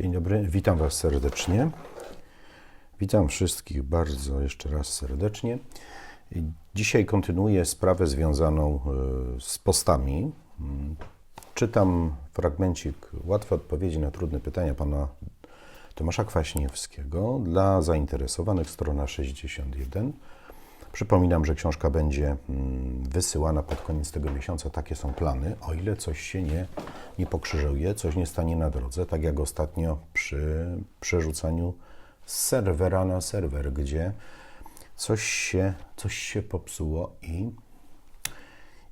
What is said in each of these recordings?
Dzień dobry, witam Was serdecznie. Witam wszystkich bardzo jeszcze raz serdecznie. Dzisiaj kontynuuję sprawę związaną e, z postami. Czytam fragmencik Łatwe odpowiedzi na trudne pytania pana Tomasza Kwaśniewskiego dla zainteresowanych, strona 61. Przypominam, że książka będzie mm, wysyłana pod koniec tego miesiąca. Takie są plany, o ile coś się nie, nie pokrzyżuje, coś nie stanie na drodze, tak jak ostatnio przy przerzucaniu z serwera na serwer, gdzie coś się, coś się popsuło i,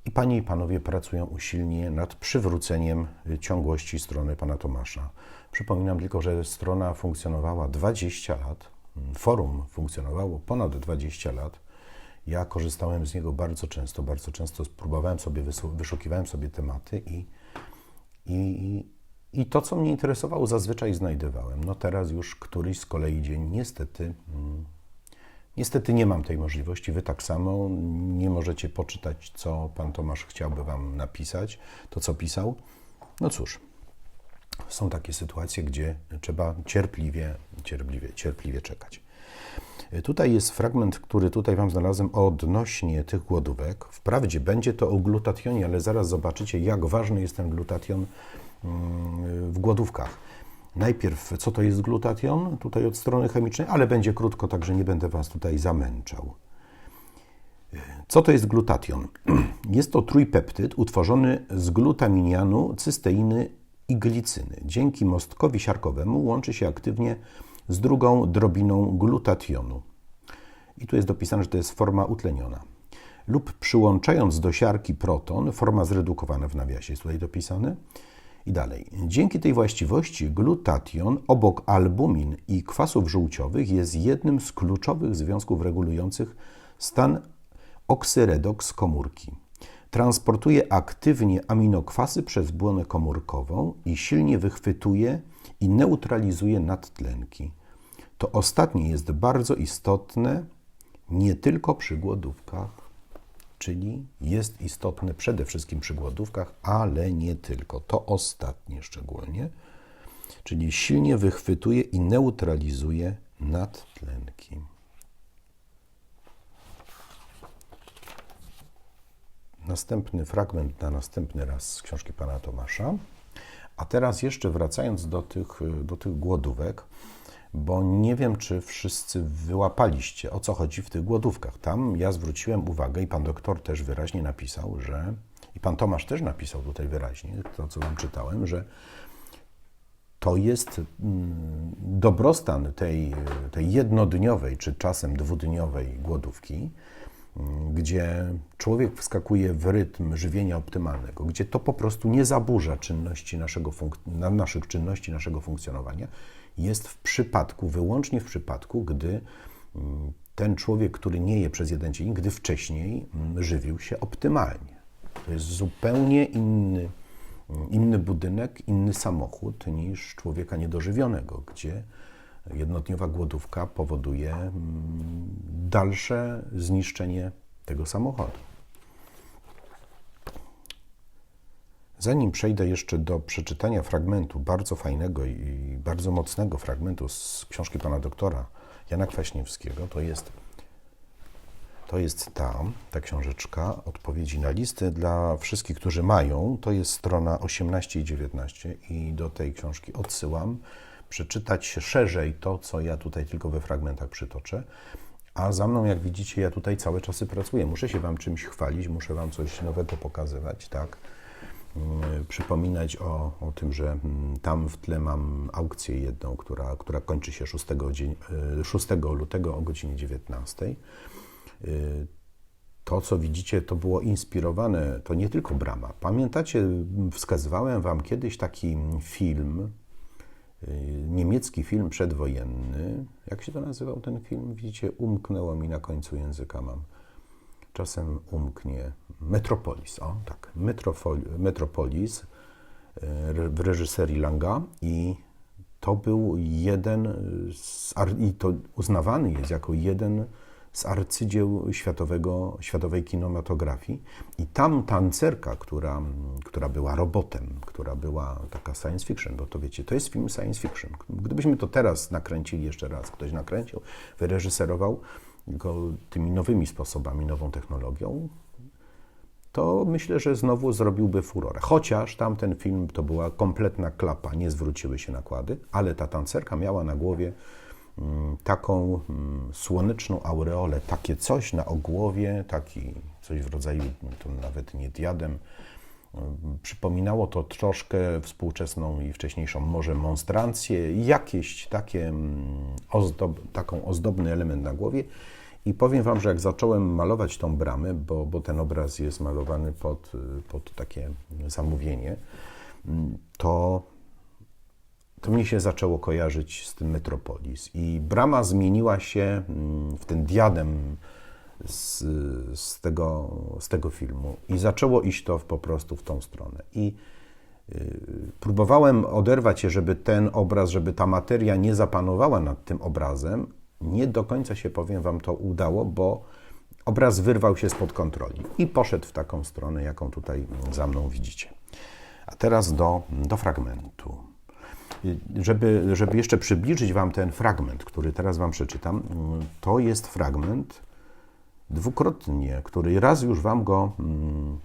i panie i panowie pracują usilnie nad przywróceniem ciągłości strony pana Tomasza. Przypominam tylko, że strona funkcjonowała 20 lat, forum funkcjonowało ponad 20 lat. Ja korzystałem z niego bardzo często, bardzo często próbowałem sobie, wyszukiwałem sobie tematy i, i, i to, co mnie interesowało, zazwyczaj znajdowałem. No teraz już któryś z kolei dzień, niestety, mm, niestety nie mam tej możliwości. Wy tak samo nie możecie poczytać, co pan Tomasz chciałby wam napisać, to co pisał. No cóż, są takie sytuacje, gdzie trzeba cierpliwie, cierpliwie, cierpliwie czekać. Tutaj jest fragment, który tutaj Wam znalazłem odnośnie tych głodówek. Wprawdzie będzie to o glutationie, ale zaraz zobaczycie, jak ważny jest ten glutation mm, w głodówkach. Najpierw, co to jest glutation, tutaj od strony chemicznej, ale będzie krótko, także nie będę Was tutaj zamęczał. Co to jest glutation? Jest to trójpeptyd utworzony z glutaminianu, cysteiny i glicyny. Dzięki mostkowi siarkowemu łączy się aktywnie z drugą drobiną glutationu. I tu jest dopisane, że to jest forma utleniona. Lub przyłączając do siarki proton, forma zredukowana w nawiasie jest tutaj dopisane. I dalej. Dzięki tej właściwości glutation obok albumin i kwasów żółciowych jest jednym z kluczowych związków regulujących stan oksyredoks komórki. Transportuje aktywnie aminokwasy przez błonę komórkową i silnie wychwytuje i neutralizuje nadtlenki. To ostatnie jest bardzo istotne nie tylko przy głodówkach, czyli jest istotne przede wszystkim przy głodówkach, ale nie tylko. To ostatnie szczególnie, czyli silnie wychwytuje i neutralizuje nadtlenki. Następny fragment na następny raz z książki pana Tomasza. A teraz jeszcze wracając do tych, do tych głodówek, bo nie wiem, czy wszyscy wyłapaliście, o co chodzi w tych głodówkach. Tam ja zwróciłem uwagę i pan doktor też wyraźnie napisał, że i pan Tomasz też napisał tutaj wyraźnie, to co wam czytałem, że to jest mm, dobrostan tej, tej jednodniowej czy czasem dwudniowej głodówki, gdzie człowiek wskakuje w rytm żywienia optymalnego, gdzie to po prostu nie zaburza czynności naszego funk- naszych czynności, naszego funkcjonowania, jest w przypadku, wyłącznie w przypadku, gdy mm, ten człowiek, który nie je przez jeden dzień, gdy wcześniej mm, żywił się optymalnie. To jest zupełnie inny, mm, inny budynek, inny samochód niż człowieka niedożywionego, gdzie jednodniowa głodówka powoduje dalsze zniszczenie tego samochodu. Zanim przejdę jeszcze do przeczytania fragmentu, bardzo fajnego i bardzo mocnego fragmentu z książki pana doktora Jana Kwaśniewskiego, to jest, to jest ta, ta książeczka, odpowiedzi na listy dla wszystkich, którzy mają. To jest strona 18 i 19 i do tej książki odsyłam przeczytać szerzej to, co ja tutaj tylko we fragmentach przytoczę. A za mną, jak widzicie, ja tutaj całe czasy pracuję. Muszę się Wam czymś chwalić, muszę Wam coś nowego pokazywać, tak? Yy, przypominać o, o tym, że mm, tam w tle mam aukcję jedną, która, która kończy się 6, dzień, 6 lutego o godzinie 19. Yy, to, co widzicie, to było inspirowane, to nie tylko brama. Pamiętacie, wskazywałem Wam kiedyś taki film, niemiecki film przedwojenny. Jak się to nazywał ten film? Widzicie, umknęło mi na końcu języka mam. Czasem umknie. Metropolis, o tak. Metropolis w reżyserii Langa i to był jeden z, i to uznawany jest jako jeden z arcydzieł światowego, światowej kinematografii. I tam tancerka, która, która była robotem, która była taka science fiction, bo to wiecie, to jest film science fiction. Gdybyśmy to teraz nakręcili jeszcze raz, ktoś nakręcił, wyreżyserował go tymi nowymi sposobami, nową technologią, to myślę, że znowu zrobiłby furorę. Chociaż tamten film to była kompletna klapa, nie zwróciły się nakłady, ale ta tancerka miała na głowie taką mm, słoneczną aureolę, takie coś na ogłowie, taki coś w rodzaju, to nawet nie diadem. Mm, Przypominało to troszkę współczesną i wcześniejszą może monstrancję, jakieś takie ozdob, taką ozdobny element na głowie. I powiem Wam, że jak zacząłem malować tą bramę, bo, bo ten obraz jest malowany pod, pod takie zamówienie, to, to mnie się zaczęło kojarzyć z tym Metropolis. I brama zmieniła się w ten diadem z, z, tego, z tego filmu. I zaczęło iść to po prostu w tą stronę. I y, próbowałem oderwać się, żeby ten obraz, żeby ta materia nie zapanowała nad tym obrazem, nie do końca się, powiem Wam, to udało, bo obraz wyrwał się spod kontroli i poszedł w taką stronę, jaką tutaj za mną widzicie. A teraz do, do fragmentu. Żeby, żeby jeszcze przybliżyć Wam ten fragment, który teraz Wam przeczytam, to jest fragment dwukrotnie, który raz już Wam go hmm,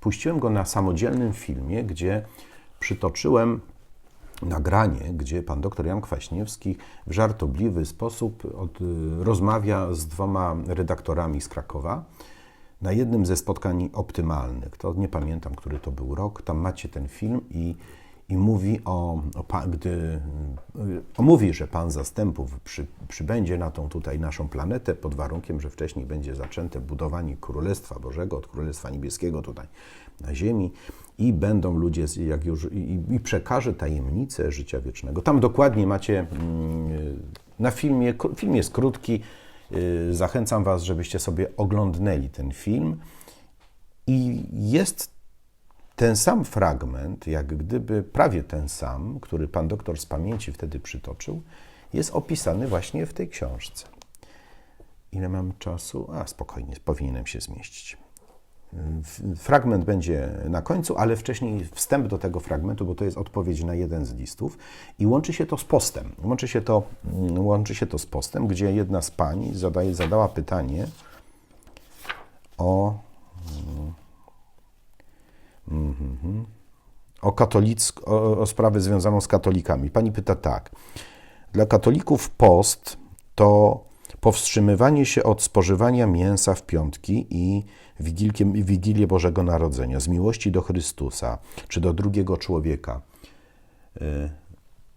puściłem go na samodzielnym filmie, gdzie przytoczyłem nagranie, gdzie pan dr Jan Kwaśniewski w żartobliwy sposób od, rozmawia z dwoma redaktorami z Krakowa na jednym ze spotkań optymalnych. To nie pamiętam, który to był rok. Tam macie ten film i, i mówi o, o gdy o, mówi, że pan zastępów przy, przybędzie na tą tutaj naszą planetę pod warunkiem, że wcześniej będzie zaczęte budowanie Królestwa Bożego od Królestwa Niebieskiego tutaj na ziemi i będą ludzie, jak już, i, i przekaże tajemnicę życia wiecznego. Tam dokładnie macie mm, na filmie, film jest krótki, y, zachęcam Was, żebyście sobie oglądnęli ten film i jest ten sam fragment, jak gdyby prawie ten sam, który pan doktor z pamięci wtedy przytoczył, jest opisany właśnie w tej książce. Ile mam czasu? A, spokojnie, powinienem się zmieścić. Fragment będzie na końcu, ale wcześniej wstęp do tego fragmentu, bo to jest odpowiedź na jeden z listów i łączy się to z postem. Łączy się to, łączy się to z postem, gdzie jedna z pań zadaje, zadała pytanie o, o, katolick, o, o sprawę związaną z katolikami. Pani pyta tak. Dla katolików post to powstrzymywanie się od spożywania mięsa w piątki i Wigilię Bożego Narodzenia, z miłości do Chrystusa czy do drugiego człowieka. E,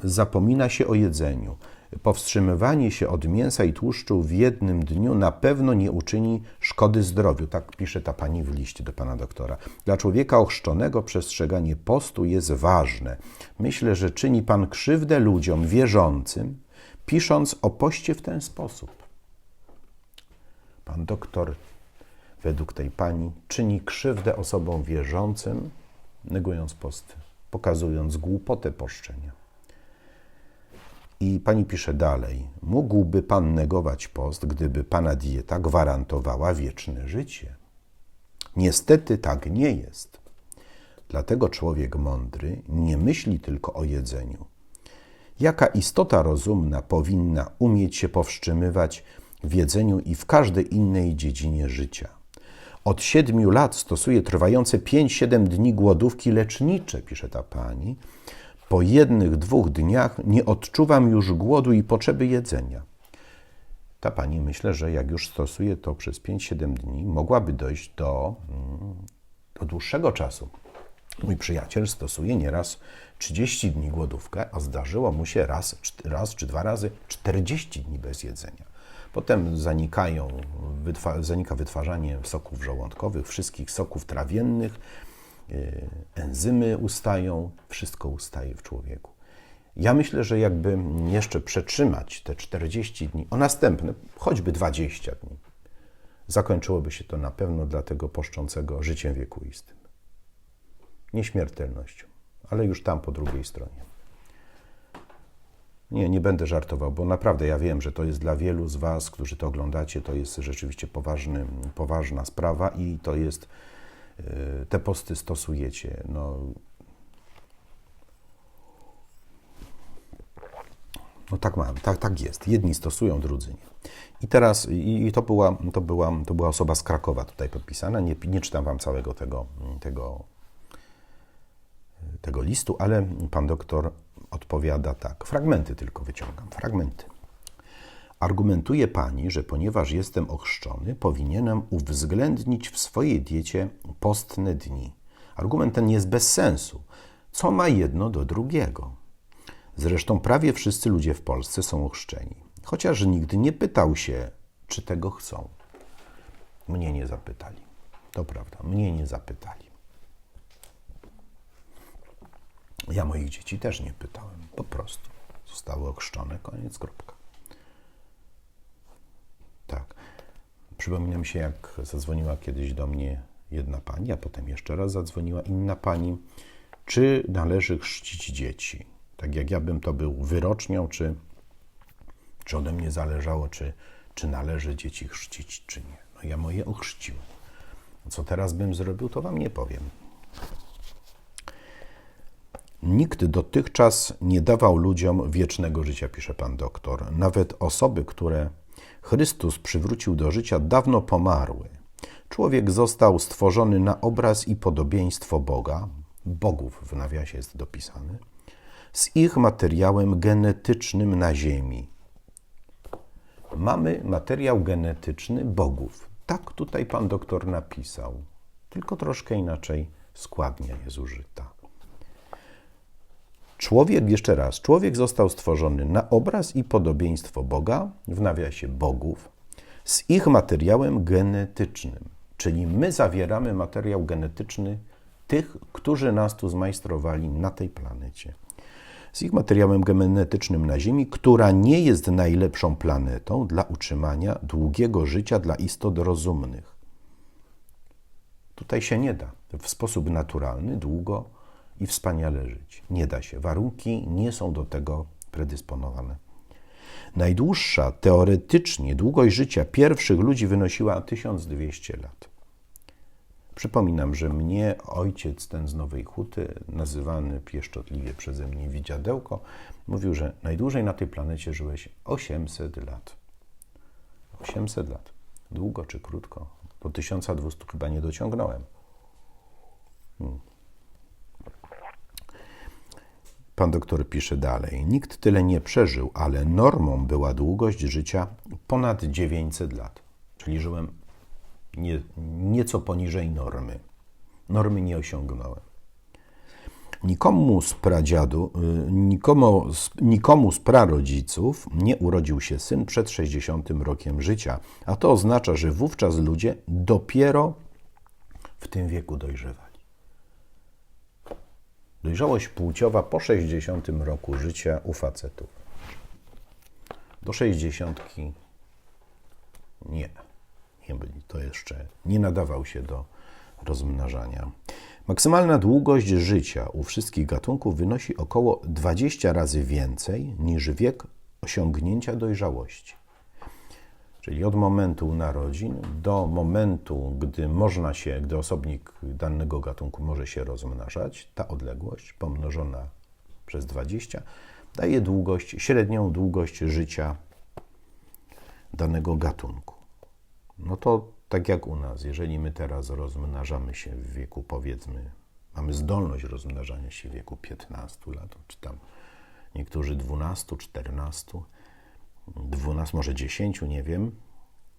zapomina się o jedzeniu. Powstrzymywanie się od mięsa i tłuszczu w jednym dniu na pewno nie uczyni szkody zdrowiu. Tak pisze ta pani w liście do pana doktora. Dla człowieka ochrzczonego przestrzeganie postu jest ważne. Myślę, że czyni pan krzywdę ludziom wierzącym, pisząc o poście w ten sposób. Pan doktor, według tej pani, czyni krzywdę osobom wierzącym, negując posty, pokazując głupotę poszczenia. I pani pisze dalej: Mógłby pan negować post, gdyby pana dieta gwarantowała wieczne życie. Niestety tak nie jest. Dlatego człowiek mądry nie myśli tylko o jedzeniu. Jaka istota rozumna powinna umieć się powstrzymywać w jedzeniu i w każdej innej dziedzinie życia. Od siedmiu lat stosuję trwające 5-7 dni głodówki lecznicze, pisze ta pani. Po jednych, dwóch dniach nie odczuwam już głodu i potrzeby jedzenia. Ta pani myślę, że jak już stosuje to przez 5-7 dni, mogłaby dojść do, mm, do dłuższego czasu. Mój przyjaciel stosuje nieraz 30 dni głodówkę, a zdarzyło mu się raz, raz czy dwa razy 40 dni bez jedzenia. Potem zanikają, wytwa zanika wytwarzanie soków żołądkowych, wszystkich soków trawiennych, enzymy ustają, wszystko ustaje w człowieku. Ja myślę, że jakby jeszcze przetrzymać te 40 dni, o następne, choćby 20 dni, zakończyłoby się to na pewno dla tego poszczącego życiem wiekuistym. Nieśmiertelnością, ale już tam po drugiej stronie. Nie, nie będę żartował, bo naprawdę ja wiem, że to jest dla wielu z Was, którzy to oglądacie, to jest rzeczywiście poważny, poważna sprawa i to jest, te posty stosujecie. No, no tak mam, tak, tak jest. Jedni stosują, drudzy nie. I teraz, i i to była, to była, to była osoba z Krakowa tutaj podpisana, nie, nie czytam Wam całego tego, tego, tego listu, ale pan doktor odpowiada tak. Fragmenty tylko wyciągam, fragmenty. Argumentuje pani, że ponieważ jestem ochrzczony, powinienem uwzględnić w swojej diecie postne dni. Argument ten jest bez sensu. Co ma jedno do drugiego? Zresztą prawie wszyscy ludzie w Polsce są ochrzczeni, chociaż nigdy nie pytał się, czy tego chcą. Mnie nie zapytali. To prawda, mnie nie zapytali. Ja moich dzieci też nie pytałem. Po prostu zostały ochrzczone, koniec, kropka. Tak. Przypomina mi się, jak zadzwoniła kiedyś do mnie jedna pani, a potem jeszcze raz zadzwoniła inna pani, czy należy chrzcić dzieci. Tak jak ja bym to był wyrocznią, czy, czy ode mnie zależało, czy, czy należy dzieci chrzcić, czy nie. No ja moje ochrzciłem. Co teraz bym zrobił, to wam nie powiem. Nikt dotychczas nie dawał ludziom wiecznego życia, pisze pan doktor. Nawet osoby, które Chrystus przywrócił do życia, dawno pomarły. Człowiek został stworzony na obraz i podobieństwo Boga, bogów w nawiasie jest dopisany, z ich materiałem genetycznym na Ziemi. Mamy materiał genetyczny bogów. Tak tutaj pan doktor napisał, tylko troszkę inaczej składnia jest użyta. Człowiek, jeszcze raz, człowiek został stworzony na obraz i podobieństwo Boga, w nawiasie bogów, z ich materiałem genetycznym. Czyli my zawieramy materiał genetyczny tych, którzy nas tu zmajstrowali na tej planecie. Z ich materiałem genetycznym na Ziemi, która nie jest najlepszą planetą dla utrzymania długiego życia dla istot rozumnych. Tutaj się nie da w sposób naturalny, długo i wspaniale żyć. Nie da się. Warunki nie są do tego predysponowane. Najdłuższa teoretycznie długość życia pierwszych ludzi wynosiła 1200 lat. Przypominam, że mnie ojciec ten z Nowej Huty, nazywany pieszczotliwie przeze mnie Widziadełko, mówił, że najdłużej na tej planecie żyłeś 800 lat. 800 lat. Długo czy krótko? Do 1200 chyba nie dociągnąłem. Hmm. Pan doktor pisze dalej. Nikt tyle nie przeżył, ale normą była długość życia ponad 900 lat. Czyli żyłem nie, nieco poniżej normy. Normy nie osiągnąłem. Nikomu z pradziadu, y, nikomu, nikomu z prarodziców nie urodził się syn przed 60 rokiem życia, a to oznacza, że wówczas ludzie dopiero w tym wieku dojrzewali. Dojrzałość płciowa po 60 roku życia u facetów. Do 60 nie. nie byli, to jeszcze nie nadawał się do rozmnażania. Maksymalna długość życia u wszystkich gatunków wynosi około 20 razy więcej niż wiek osiągnięcia dojrzałości. Czyli od momentu narodzin do momentu, gdy można się, gdy osobnik danego gatunku może się rozmnażać, ta odległość pomnożona przez 20 daje długość, średnią długość życia danego gatunku. No to tak jak u nas, jeżeli my teraz rozmnażamy się w wieku, powiedzmy, mamy zdolność rozmnażania się w wieku 15 lat, czy tam niektórzy 12, 14, 12, może 10, nie wiem,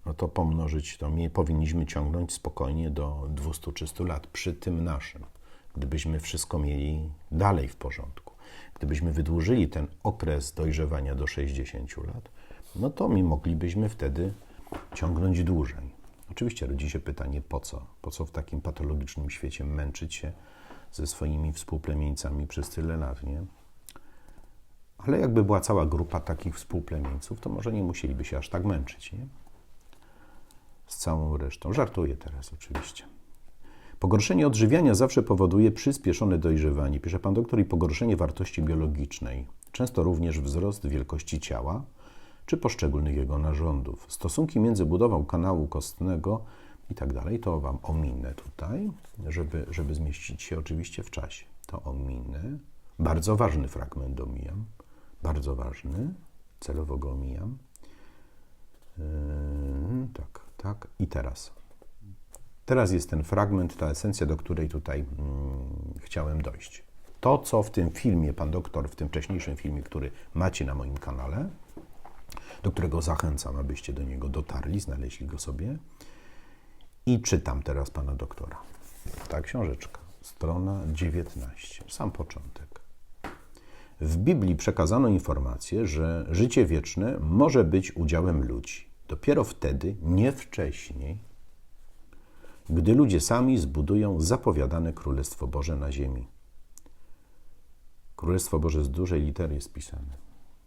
no to pomnożyć to my powinniśmy ciągnąć spokojnie do 200-300 lat przy tym naszym. Gdybyśmy wszystko mieli dalej w porządku, gdybyśmy wydłużyli ten okres dojrzewania do 60 lat, no to my moglibyśmy wtedy ciągnąć dłużej. Oczywiście rodzi się pytanie, po co? Po co w takim patologicznym świecie męczyć się ze swoimi współplemieńcami przez tyle lat, nie? Ale jakby była cała grupa takich współplemieńców, to może nie musieliby się aż tak męczyć, nie? Z całą resztą. Żartuję teraz oczywiście. Pogorszenie odżywiania zawsze powoduje przyspieszone dojrzewanie, pisze pan doktor, i pogorszenie wartości biologicznej. często również wzrost wielkości ciała czy poszczególnych jego narządów. Stosunki między budową kanału kostnego i tak dalej, to Wam ominę tutaj, żeby, żeby zmieścić się oczywiście w czasie. To ominę. Bardzo ważny fragment omijam, bardzo ważny, celowo go omijam. Yy, tak, tak. I teraz. Teraz jest ten fragment, ta esencja, do której tutaj mm, chciałem dojść. To, co w tym filmie, pan doktor, w tym wcześniejszym filmie, który macie na moim kanale, do którego zachęcam, abyście do niego dotarli, znaleźli go sobie. I czytam teraz pana doktora. Ta książeczka, strona 19, sam początek. W Biblii przekazano informację, że życie wieczne może być udziałem ludzi. Dopiero wtedy, nie wcześniej, gdy ludzie sami zbudują zapowiadane Królestwo Boże na ziemi. Królestwo Boże z dużej litery jest pisane.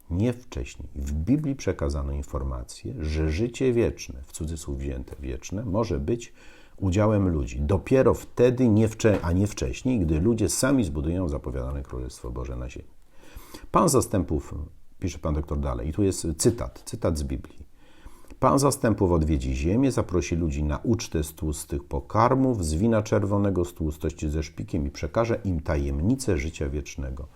Nie wcześniej. W Biblii przekazano informację, że życie wieczne, w cudzysłów wzięte wieczne, może być udziałem ludzi. Dopiero wtedy, nie a nie wcześniej, gdy ludzie sami zbudują zapowiadane Królestwo Boże na ziemi. Pan zastępów, pisze pan doktor dalej, i tu jest cytat, cytat z Biblii. Pan zastępów odwiedzi ziemię, zaprosi ludzi na ucztę z tłustych pokarmów, z wina czerwonego, z tłustości ze szpikiem i przekaże im tajemnicę życia wiecznego.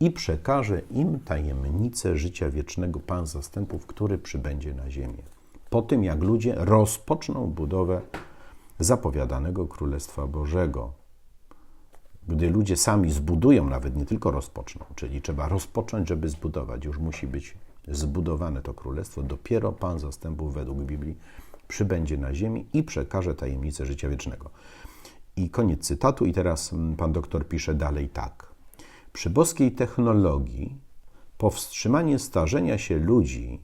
I przekaże im tajemnicę życia wiecznego Pan zastępów, który przybędzie na ziemię. Po tym, jak ludzie rozpoczną budowę zapowiadanego Królestwa Bożego. Gdy ludzie sami zbudują, nawet nie tylko rozpoczną, czyli trzeba rozpocząć, żeby zbudować, już musi być zbudowane to królestwo, dopiero Pan zastępów według Biblii przybędzie na ziemi i przekaże tajemnicę życia wiecznego. I koniec cytatu, i teraz pan doktor pisze dalej tak. Przy boskiej technologii powstrzymanie starzenia się ludzi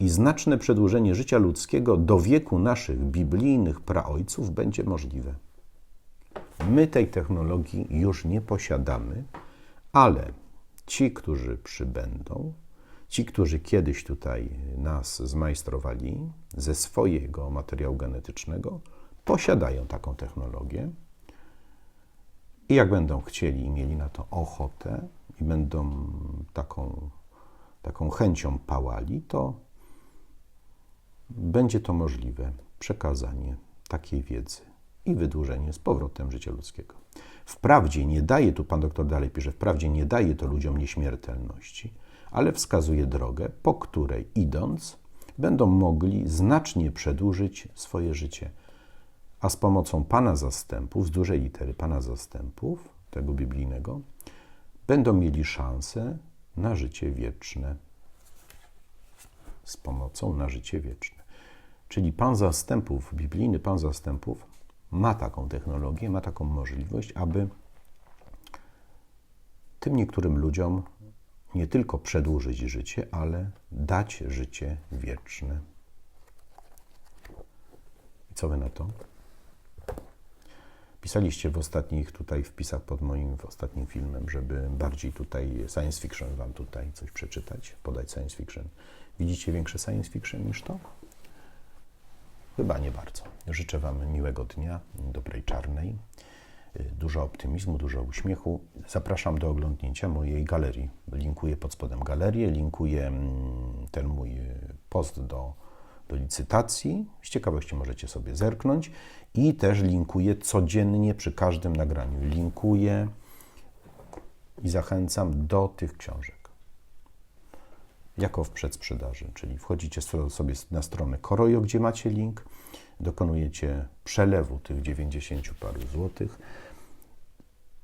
i znaczne przedłużenie życia ludzkiego do wieku naszych biblijnych praojców będzie możliwe. My tej technologii już nie posiadamy, ale ci, którzy przybędą, ci, którzy kiedyś tutaj nas zmajstrowali ze swojego materiału genetycznego, posiadają taką technologię. I jak będą chcieli i mieli na to ochotę i będą taką, taką chęcią pałali, to będzie to możliwe przekazanie takiej wiedzy i wydłużenie z powrotem życia ludzkiego. Wprawdzie nie daje, tu pan doktor dalej pisze, wprawdzie nie daje to ludziom nieśmiertelności, ale wskazuje drogę, po której idąc, będą mogli znacznie przedłużyć swoje życie. A z pomocą Pana zastępów, z dużej litery Pana zastępów, tego biblijnego, będą mieli szansę na życie wieczne. Z pomocą na życie wieczne. Czyli Pan zastępów, biblijny Pan zastępów, ma taką technologię, ma taką możliwość, aby tym niektórym ludziom nie tylko przedłużyć życie, ale dać życie wieczne. I co wy na to? Pisaliście w ostatnich tutaj wpisach pod moim ostatnim filmem, żeby bardziej tutaj science fiction wam tutaj coś przeczytać, podać science fiction. Widzicie większe science fiction niż to? Chyba nie bardzo. Życzę Wam miłego dnia, dobrej czarnej, dużo optymizmu, dużo uśmiechu. Zapraszam do oglądnięcia mojej galerii. Linkuję pod spodem galerię, linkuję mm, ten mój post do, do licytacji. Z ciekawości możecie sobie zerknąć i też linkuję codziennie przy każdym nagraniu. Linkuję i zachęcam do tych książek jako w przedsprzedaży, czyli wchodzicie sobie na stronę Korojo, gdzie macie link, dokonujecie przelewu tych 90 paru złotych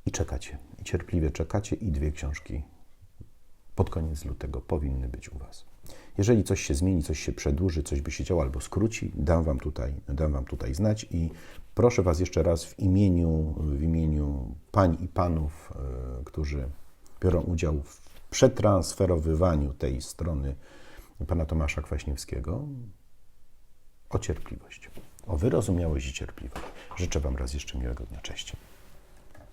i czekacie, i cierpliwie czekacie i dwie książki pod koniec lutego powinny być u Was. Jeżeli coś się zmieni, coś się przedłuży, coś by się działo albo skróci, dam Wam tutaj, dam wam tutaj znać i proszę Was jeszcze raz w imieniu, w imieniu pań i panów, yy, którzy biorą udział w przetransferowywaniu tej strony pana Tomasza Kwaśniewskiego o cierpliwość, o wyrozumiałość i cierpliwość. Życzę Wam raz jeszcze miłego dnia. Cześć.